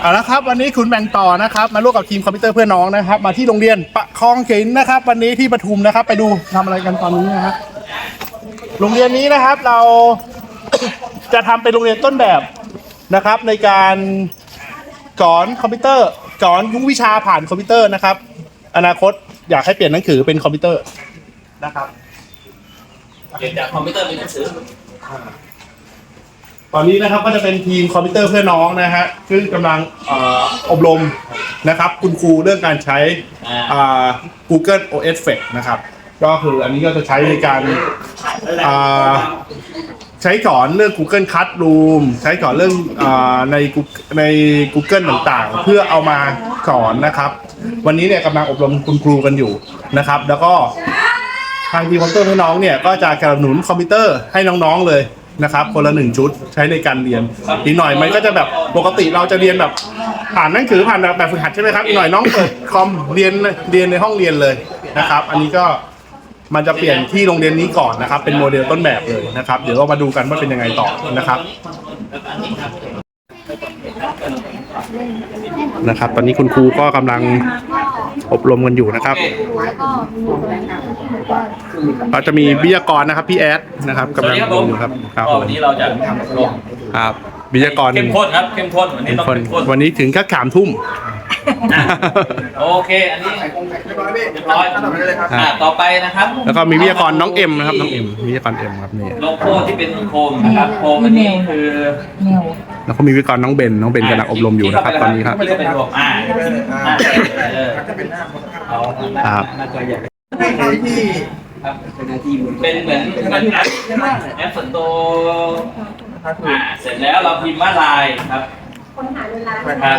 เอาละครับวันนี้คุณแบงต่อนะครับ มาร่วมกับทีมคอมพิวเตอร์เพื่อนน้องนะครับ มาที่โรงเรียนประคองเขนนะครับ วันนี้ที่ปทุมนะครับ ไปดูทำอะไรกันตอนนี้นะครับโรงเรียนนี้นะครับเรา จะทำเป็นโรงเรียนต้นแบบนะครับ ในการสอนคอมพิวเตอร์สอนทุกวิชาผ่านคอมพิวเตอร์นะครับ อนาคตอยากให้เปลี่ยนหนังสือเป็นคอมพิวเตอร์นะครับ เรียนจากคอมพิวเตอร์เป็นหนังสือ ตอนนี้นะครับก็จะเป็นทีมคอมพิวเตอร์เพื่อน้องนะฮะซึ่งกำลังเอ่ออบรมนะครับ คุณครูเรื่องการใช้อ่า Google OS Flex นะครับ ก็คืออันนี้ก็จะใช้ในการอ่าใช้สอนเรื่อง Google Classroom ใช้สอนเรื่องอาใน Google ใน Google ต่างๆ เพื่อเอามาสอนนะครับ วันนี้เนี่ยกำลังอบรมคุณครูกันอยู่นะครับ แล้วก็ ทางทีมคอมพิวเตอร์ให้น้องเนี่ยก็จะสนับสนุนคอมพิวเตอร์ให้น้องๆเลย นะครับคนละหนึ่งชุดใช้ในการเรียนอีกหน่อยมันก็จะแบบปกติเราจะเรียนแบบผ่านหนังสือผ่านแบบฝึกหัดใช่ไหมครับอีกหน่อยน้องเปิดคอมเรียนเรียนในห้องเรียนเลยนะครับ อันนี้ก็มันจะเปลี่ยนที่โรงเรียนนี้ก่อนนะครับ เป็นโมเดลต้นแบบเลยนะครับ เดี๋ยวเรามาดูกันว่าเป็นยังไงต่อนะครับนะครับ ตอนนี้คุณครูก็กำลัง อบรมกันอยู่นะครับเราจะมีวิทยากรนะครับพี่แอดนะครับสวักำสลังดีครับอบผรมมอยู่ครับครับก็วันนี้เราจะลงครับวิทยากรเข้มข้นครับเข้มข้นวันนี้เป็นต้องคนเข้มข้นวันนี้ถึงก็ขามทุ่มอะ โอเค อันนี้เรียบร้อยเรียบร้อยอะต่อไปนะครับแล้วก็มีวิทยากรน้องเอ็มนะครับน้องเอ็มวิทยากรเอ็มครับนี่โลโก้ที่เป็นโคมนะครับโคมอันนี้คือเมลแล้วก็มีวิทยากรน้องเบนน้องเบนกำลังอบรมอยู่นะครับตอนนี้ครับที่เป็นโคมอ่าอ่าเออเอาครับครับเป็นเหมือนเหมือนแอปแอปส่วนตัวอ่าเสร็จแล้วเราพิมพ์ว่าลายครับ คนหาเวลาครับอ่า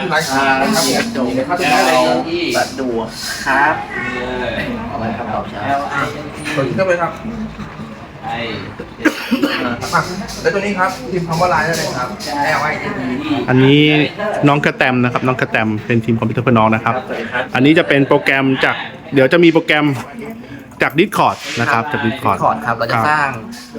ครับจบครับแล้วที่บัตรดูครับเลยเอาไว้ครับเราใช้ L I N T กดเข้าไปครับ I อะแล้วตัวนี้ครับพิมพ์คำว่าไลน์ได้เลยครับ L I N E อันนี้น้องกระแตมนะครับน้องกระแตมเป็นทีมคอมพิวเตอร์เพื่อนน้องนะครับ อันนี้จะเป็นโปรแกรมจากเดี๋ยวจะมีโปรแกรม จาก Discord นะครับจาก Discord คอร์ดครับเราจะสร้าง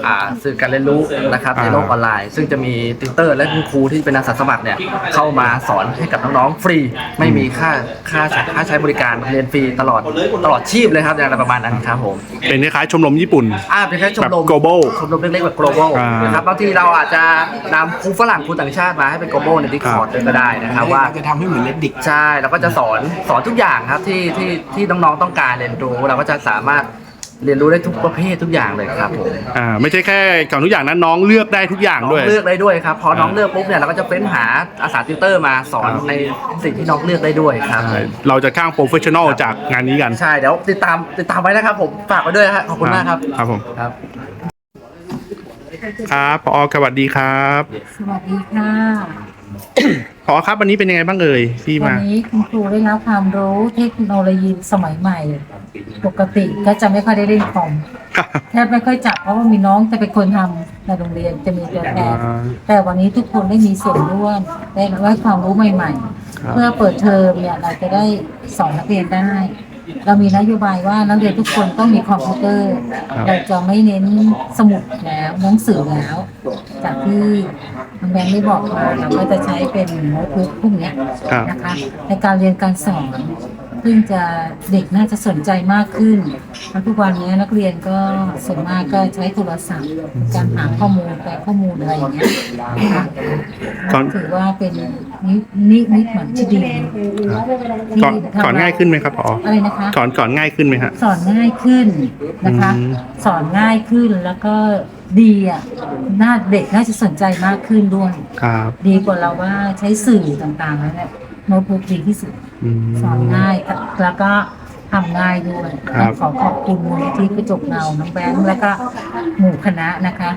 อ่าสื่อการเรียนรู้นะครับในโลกออนไลน์ ซึ่งจะมีติวเตอร์และคุณครูที่เป็นอาสาสมัครเนี่ยเข้ามาสอนให้กับน้องๆฟรี ไม่มีค่าค่าใช้ค่าใช้บริการเรียนฟรีตลอดตลอดชีพเลยครับอย่างไรประมาณนั้นครับผมเป็นคล้ายๆชมรมญี่ปุ่น อ่าเป็นแค่ชมรมแบบ global ชมรมเล็กๆแบบ global อ่านนะครับบางทีเราอาจจะนำครูฝรั่งครูต่างชาติมาให้เป็น global ใน Discord ด้วยก็ได้นะครับว่า จะทำให้เหมือนเลดดิก ใช่เราก็จะสอนสอนทุกอย่างครับที่ที่ที่น้องๆต้องการเรียนรู้เราก็จะสามารถ เรียนรู้ได้ทุกประเภททุกอย่างเลยครับผมอ่าไม่ใช่แค่ก่อนทุกอย่างนั้นน้องเลือกได้ทุกอย่างน้องด้วยเลือกได้ด้วยครับพอน้องอ่าเลือกปุ๊บเนี่ยเราก็จะเฟ้นหาอาสาติวเตอร์มาสอนครับ ในสิ่งที่น้องเลือกได้ด้วยครับใช่เราจะข้างโปรเฟชชั่นอลจากงานนี้กัน ใช่เดี๋ยวติดตามติดตามไว้นะครับผมฝากไว้ด้วยฮะขอบคุณมากครับครับผม ครับ ครับพอสวัสดีครับสวัสดีค่ะพอครับวันนี้เป็นยังไงบ้างเอ่ยที่วัมานนี้คุณครูได้รับความรู้เทคโนโลยีสมัยใหม่ ปกติก็จะไม่ค่อยได้เล่นคอมแทบไม่ค่อยจับเพราะว่ามีน้องจะเป็นคนทำในโรงเรียนจะมีตัวแทนอ่าแต่วันนี้ทุกคนได้มีส่วนร่วมได้รับความรู้ใหม่ครับๆเพื่อเปิดเทอมเนี่ยเราจะได้สอนนักเรียนได้ เรามีนโยบายว่านักเรียนทุกคนต้องมีคอมพิวเตอร์เราจะไม่เน้นสมุดแล้วหนังสือแล้ว จากที่คุณแบงค์ได้บอกมาเราก็จะใช้เป็นโน้ตบุ๊กพวกเนี้ยครับนะคะในการเรียนการสอน ซึ่งจะเด็กน่าจะสนใจมากขึ้นเพราะทุกวันนี้นักเรียนก็ส่วนมากก็ใช้โทรศัพท์การหาข้อมูลแปลข้อมูลอะไรอย่างเงี้ยนะคะก่อน ถือว่าเป็นนินิมิตหมายที่ดีที่ก่อนทำก่อนง่ายขึ้นไหมครับพออะไรนะคะก่อนก่อนง่ายขึ้นไหมฮะ สอนง่ายขึ้นนะคะ อืม สอนง่ายขึ้นแล้วก็ดีอะน่าเด็กน่าจะสนใจมากขึ้นด้วย ครับ ดีกว่าเราว่าใช้สื่อต่างๆแล้วเนี่ย โน้ตบุ๊กดีที่สุด อืม สอนง่ายแล้วก็ทำง่ายด้วยครับ ขอขอบคุณมูลนิธิกระจกเงาน้องแบงค์และก็หมู่คณะนะคะ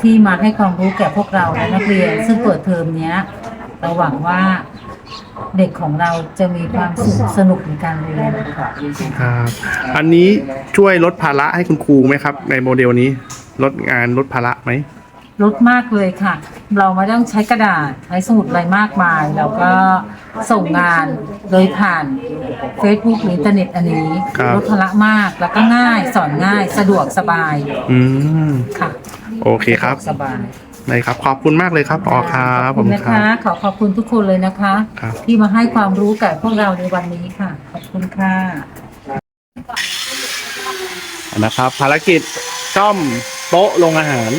ที่มาให้ความรู้แก่พวกเราและนักเรียน ซึ่งเปิดเทอมเนี้ยเราหวังว่าเด็กของเราจะมีความสุขสนุกในการเรียนค่ะครับ อันนี้ช่วยลดภาระให้คุณครูไหมครับ ในโมเดลนี้ ลดงานลดภาระไหม ลดมากเลยค่ะ เราไม่ต้องใช้กระดาษใช้สมุดอะไรมากมาย เราก็ส่งงานโดยผ่าน Facebook หรืออินเทอร์เน็ตอันนี้ครับ ลดภาระมากแล้วก็ง่ายสอนง่ายสะดวกสบายอืม ค่ะโอเคครับ สะดวกสบายได้ครับ ขอบคุณมากเลยครับพอครับขอบคุณนะคะขอขอบคุณทุกคนเลยนะคะ ครับ ที่มาให้ความรู้กับพวกเราในวันนี้ค่ะ ขอบคุณค่ะ นะครับ ภารกิจซ่อมโต๊ะโรงอาหาร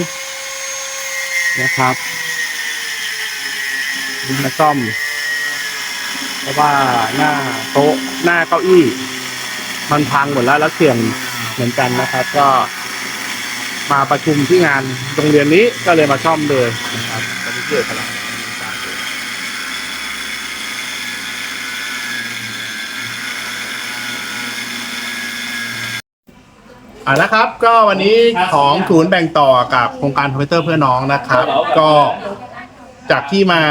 นะครับมาซ่อม เพราะว่าหน้าโต๊ะหน้าเก้าอี้ มันพังหมดแล้วแล้วเสี่ยงเหมือนกันนะครับ ก็มาประชุมที่งานโรงเรียนนี้ก็เลยมาซ่อมเลยนะครับตอนนี้เกิดอะไร อ่านะครับ ก็วันนี้ของศูนย์แบ่งต่อกับโครงการคอมพิวเตอร์เพื่อน้องนะครับ ก็จากที่มา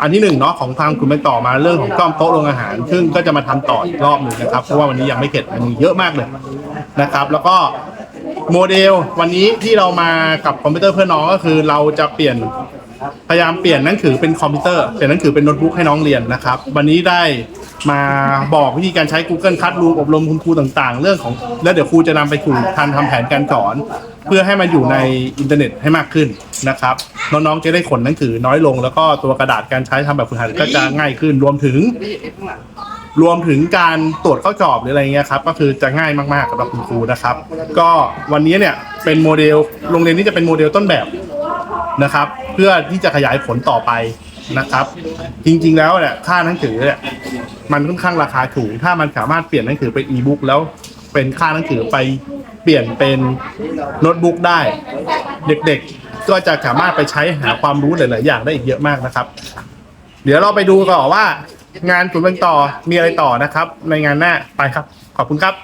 อันที่หนึ่งเนาะของทางคุณแบ่งต่อมาเรื่องของซ่อมโต๊ะโรงอาหาร ซึ่งก็จะมาทำต่ออีกรอบหนึ่งนะครับเพราะว่าวันนี้ยังไม่เสร็จมันมีเยอะมากเลยนะครับ แล้วก็โมเดลวันนี้ที่เรามากับคอมพิวเตอร์เพื่อน้องก็คือเราจะเปลี่ยนพยายามเปลี่ยนหนังสือเป็นคอมพิวเตอร์เปลี่ยนหนังสือเป็นโน้ตบุ๊กให้น้องเรียนนะครับ วันนี้ได้ มาบอกวิธีการใช้ Google Classroom อบรมคุณครูต่างๆ เรื่องของ แล้วเดี๋ยวครูจะนำไปสู่การทำแผนการสอน เพื่อให้มันอยู่ในอินเทอร์เน็ตให้มากขึ้นนะครับ น้องๆจะได้ขนหนังสือน้อยลง แล้วก็ตัวกระดาษการใช้ทำแบบฝึกหัดก็จะง่ายขึ้นรวมถึง รวมถึงการตรวจข้อสอบหรืออะไรเงี้ยครับก็คือจะง่ายมากๆสำหรับคุณครูนะครับ ก็วันนี้เนี่ยเป็นโมเดลโรงเรียนนี้จะเป็นโมเดลต้นแบบนะครับ เพื่อที่จะขยายผลต่อไปนะครับ จริงๆแล้วเนี่ยค่าหนังสือเนี่ย มันค่อนข้างราคาถูก ถ้ามันสามารถเปลี่ยนหนังสือเป็นอีบุ๊กแล้วเป็นค่าหนังสือไปเปลี่ยนเป็นโน้ตบุ๊กได้ เด็กๆก็จะสามารถไปใช้หาความรู้หลายๆอย่างได้อีกเยอะมากนะครับ เดี๋ยวเราไปดูก่อนว่า งานศูนย์เรียนต่อมีอะไรต่อนะครับ ในงานหน้าไปครับ ขอบคุณครับ